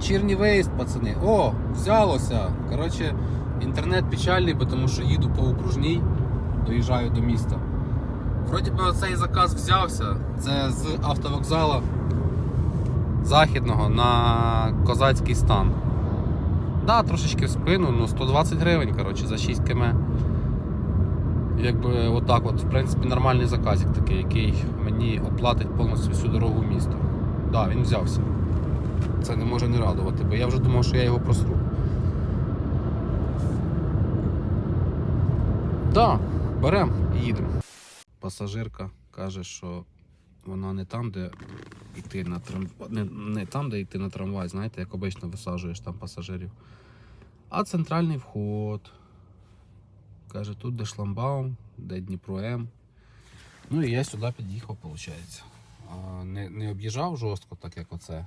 Вечірній виїзд, пацани. О, взялося. Коротше, інтернет печальний, тому що їду по окружній, доїжджаю до міста. Вроді би цей заказ взявся. Це з автовокзала західного на козацький стан. Да, трошечки в спину, ну 120 гривень, коротше, за 6 км. Якби отак от, в принципі, нормальний заказик такий, який мені оплатить повністю всю дорогу в місто. Так, да, він взявся. Це не може не радувати, бо я вже думав, що я його просру. Так, да, беремо і їдемо. Пасажирка каже, що вона не там, де йти на трамвай, не, не там, де йти на трамвай, знаєте, як обично висаджуєш там пасажирів. А центральний вход. Каже, тут де шламбаум, де Дніпро М. Ну і я сюди під'їхав, виходить. Не, не об'їжджав жорстко, так як оце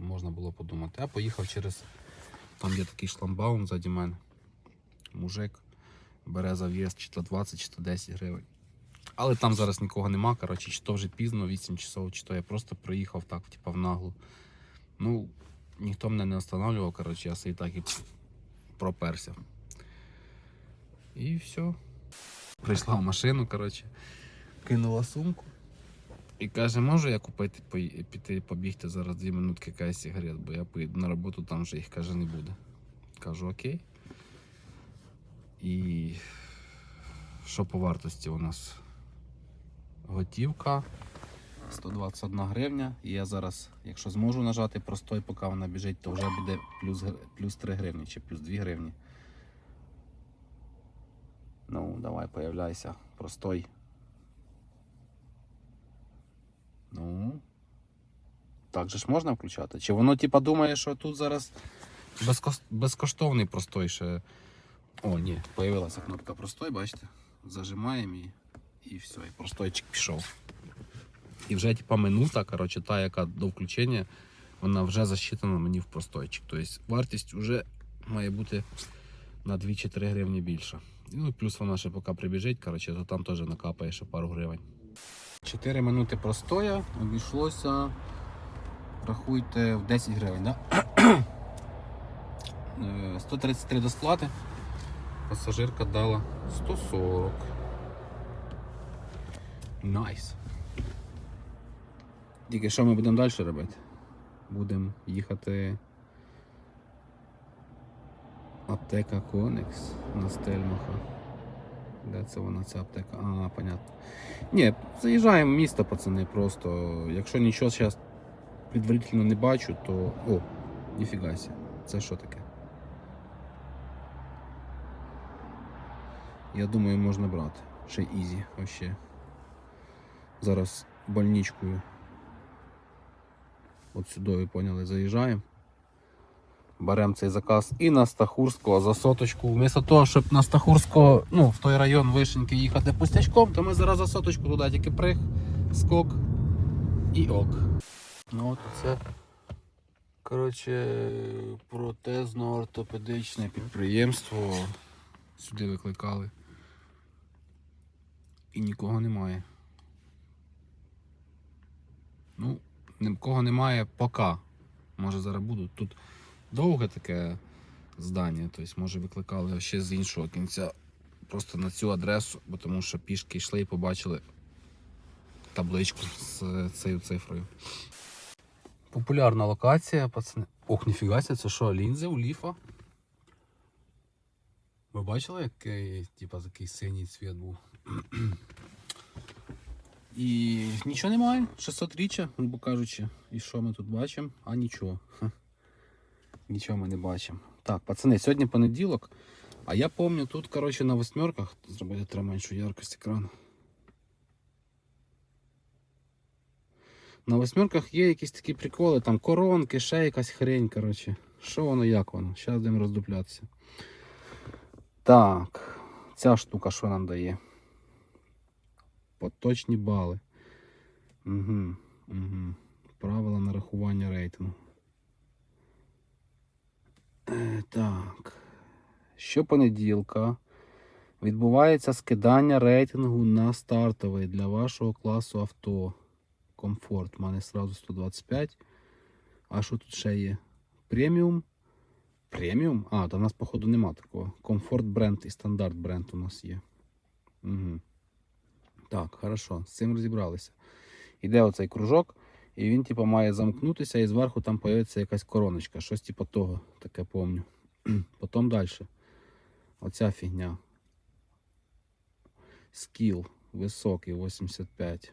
можна було подумати, а поїхав через там є такий шламбаум ззаді мене. Мужик бере за в'їзд чи то 20, чи то 10 гривень. Але там зараз нікого нема, коротше, чи то вже пізно, 8 часов, чи то я просто проїхав так, типа в наглу. Ну, ніхто мене не останавливав, коротше, я собі так і проперся. І все. Прийшла в машину, коротше, кинула сумку. І каже, можу я купити, піти побігти зараз дві минутки якась сигарет, бо я поїду на роботу, там вже їх каже не буде. Кажу, окей. І що по вартості у нас? Готівка 121 гривня. І я зараз, якщо зможу нажати простой, поки вона біжить, то вже буде плюс, плюс 3 гривні чи плюс 2 гривні. Ну, давай, появляйся. Простой. Ну. Так же ж можна включати? Чи воно типа думає, що тут зараз безкоштовний простой ще. О, ні, появилася кнопка простой, бачите? Зажимаємо її і все, і простойчик пішов. І вже типа минута, коротше, та, яка до включення, вона вже засчитана мені в простойчик. Тобто вартість вже має бути на 2 чи 3 гривні більше. Ну плюс вона ще поки прибіжить, коротше, то там теж накапає ще пару гривень. 4 минути простоя обійшлося, рахуйте, в 10 гривень, да? Е, 133 до сплати. Пасажирка дала 140. Найс. Тільки що ми будемо далі робити? Будемо їхати. Аптека Конекс на Стельмаха. Де це вона ця аптека? А, понятно. Ні, заїжджаємо в місто, пацани, просто. Якщо нічого зараз предварительно не бачу, то. О, ніфіга сі. Це що таке? Я думаю, можна брати. Ще ізі вообще. Зараз больничкою. От сюди, ви поняли, заїжджаємо. Беремо цей заказ і на Стахурського за соточку. Вмісто того, щоб на Стахурського, ну, в той район Вишеньки їхати пустячком, то ми зараз за соточку туди тільки приг, скок і ок. Ну от це. Коротше, протезно-ортопедичне підприємство. Сюди викликали. І нікого немає. Ну, нікого немає поки. Може зараз будуть. Тут довге таке здання, тобто, може викликали ще з іншого кінця. Просто на цю адресу, бо тому що пішки йшли і побачили табличку з цією цифрою. Популярна локація, пацани. Ох, ніфіга ся, це що, лінзи у ліфа? Ви бачили, який, типа, такий синій цвіт був? І нічого немає. 600 річчя, грубо кажучи. І що ми тут бачимо? А нічого. Нічого ми не бачимо. Так, пацани, сьогодні понеділок. А я пам'ятаю, тут, коротше, на восьмерках зробити треба меншу яркость екрану. На восьмерках є якісь такі приколи, там коронки, ще якась хрень, коротше. Що воно, як воно? Зараз будемо роздуплятися. Так, ця штука що нам дає? Поточні бали. Угу, угу. Правила нарахування рейтингу. Е, так. Щопонеділка відбувається скидання рейтингу на стартовий для вашого класу авто. Комфорт. У мене сразу 125. А що тут ще є? преміум. Преміум? А, то в нас, походу, нема такого. Комфорт бренд і стандарт бренд у нас є. Угу. Так, хорошо, з цим розібралися. Іде оцей кружок, і він, типу, має замкнутися, і зверху там появиться якась короночка. Щось типу того, таке помню. Потім далі. Оця фігня. Скіл високий 85.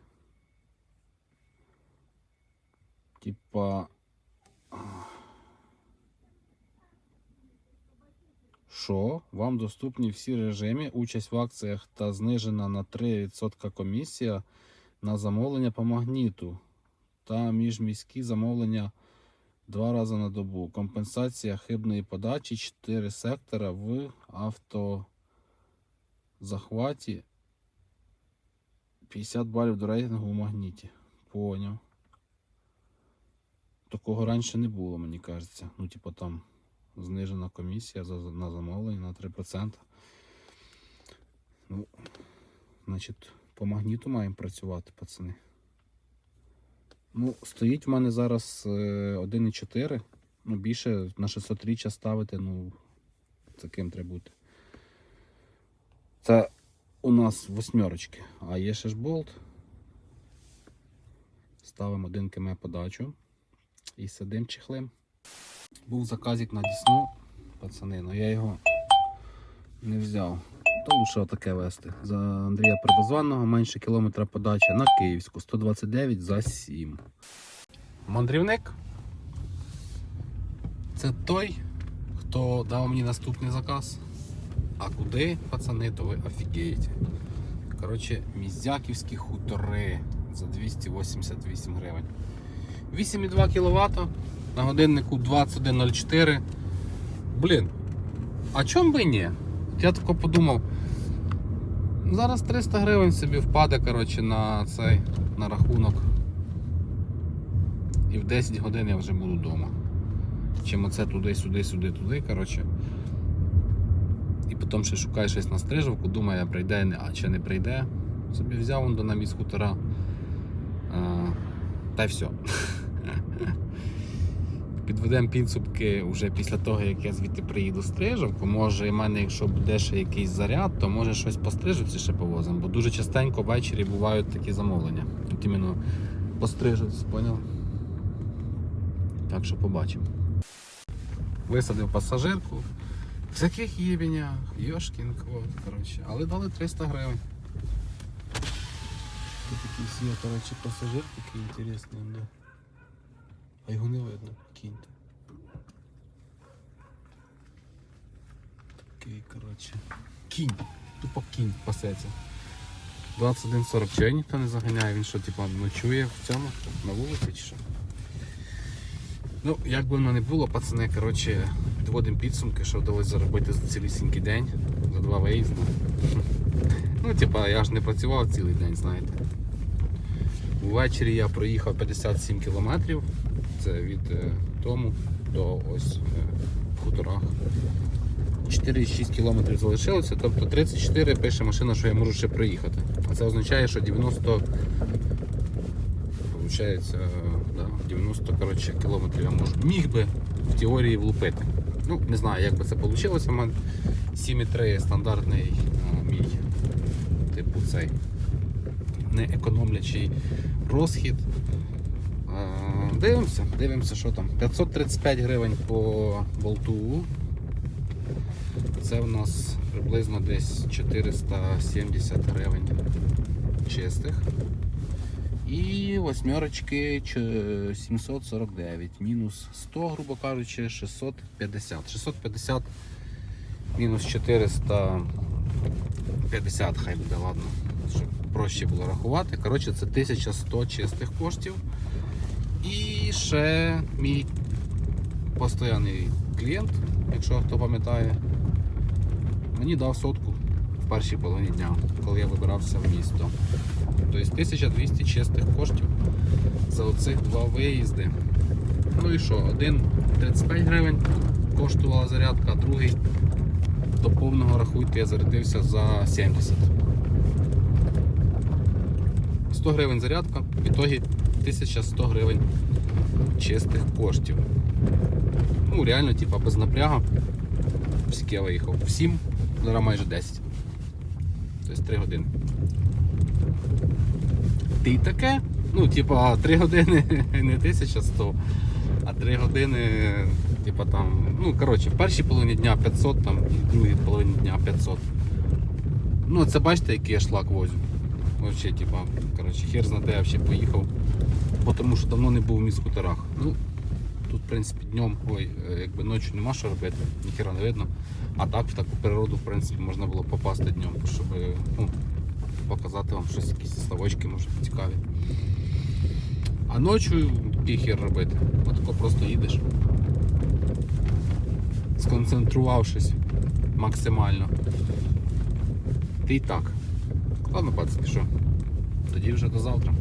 Типа. Що? Вам доступні всі режими, участь в акціях та знижена на 3% комісія на замовлення по магніту та міжміські замовлення два рази на добу. Компенсація хибної подачі 4 сектора в автозахваті 50 балів до рейтингу в магніті. Поняв. Такого раніше не було, мені кажеться. Ну, типу там знижена комісія за, на замовлення на 3%. Ну, значить, по магніту маємо працювати, пацани. Ну, стоїть в мене зараз е, 1,4. Ну, більше на 600 річчя ставити, ну, таким треба бути. Це у нас восьмерочки, а є ще ж болт. Ставимо 1 км подачу і сидим чехлим. Був заказик на Дісну, пацани, але я його не взяв. То лише отаке вести. За Андрія Первозванного менше кілометра подачі на Київську 129 за 7. Мандрівник. Це той, хто дав мені наступний заказ. А куди, пацани, то ви офігієте. Коротше, мізяківські хутори за 288 гривень. 8,2 кВт на годиннику 21.04. Блін, а чом би ні? Я тако подумав. Зараз 300 гривень собі впаде коротше, на цей на рахунок. І в 10 годин я вже буду вдома. Чим оце туди, сюди, сюди, туди. коротше. І потім ще шукаю щось на стрижівку, думаю, прийде, а чи не прийде. Собі взяв он до на мій скутера. Та й все. Підведемо підсумки вже після того, як я звідти приїду стрижівку. Може, в мене, якщо буде ще якийсь заряд, то може щось по стрижівці ще повозимо. Бо дуже частенько ввечері бувають такі замовлення. От іменно по стрижівці, поняв? Так що побачимо. Висадив пасажирку. В таких єбенях, йошкін кот, коротше. Але дали 300 гривень. Тут якийсь є, коротше, пасажир такий інтересний, да. А його не видно, кінь-то. Такий, коротше. Кінь. Тупо кінь пасеться. 21.40. Чого ніхто не заганяє? Він що, типа, ночує в цьому? На вулиці чи що? Ну, як би воно не було, пацани, коротше, підводимо підсумки, що вдалося заробити за цілісінький день, за два виїзди. Ну, типа, я ж не працював цілий день, знаєте. Увечері я проїхав 57 кілометрів. Це від е, тому до ось е, хуторах. 4,6 кілометрів залишилося, тобто 34 пише машина, що я можу ще проїхати. А це означає, що 90 Получається, да, 90 коротше, кілометрів я можу міг би в теорії влупити. Ну, не знаю, як би це вийшло. У мене 7,3 стандартний а, мій типу цей не економлячий розхід. Дивимося, дивимося, що там. 535 гривень по болту. Це в нас приблизно десь 470 гривень чистих. І восьмерочки 749, мінус 100, грубо кажучи, 650. 650 мінус 450, хай буде, ладно, щоб проще було рахувати. Коротше, це 1100 чистих коштів. І ще мій постійний клієнт, якщо хто пам'ятає, мені дав сотку в першій половині дня, коли я вибирався в місто. Тобто 1200 чистих коштів за оцих два виїзди. Ну і що, один 35 гривень коштувала зарядка, а другий до повного рахуйте я зарядився за 70. 100 гривень зарядка, в ітогі 1100 гривень чистих коштів. Ну, реально, типа, без напрягу. Скільки я виїхав? В 7, зараз майже 10. Тобто 3 години. Ти й таке? Ну, типа, 3 години не 1100, а 3 години, типа там, ну, коротше, в першій половині дня 500, там, в другій половині дня 500. Ну, це бачите, який я шлак возю. Вообще, типа, коротше, хер знає, я ще поїхав. Тому що давно не був в міськутерах. Ну, тут, в принципі, днем, ой, якби ночі нема що робити, ніхера не видно. А так в таку природу, в принципі, можна було попасти днем, щоб ну, показати вам щось, якісь ставочки, може, цікаві. А ночі хер робити. Отако просто їдеш. Сконцентрувавшись максимально. Ти і так. Ладно, пацки, що? Тоді вже до завтра.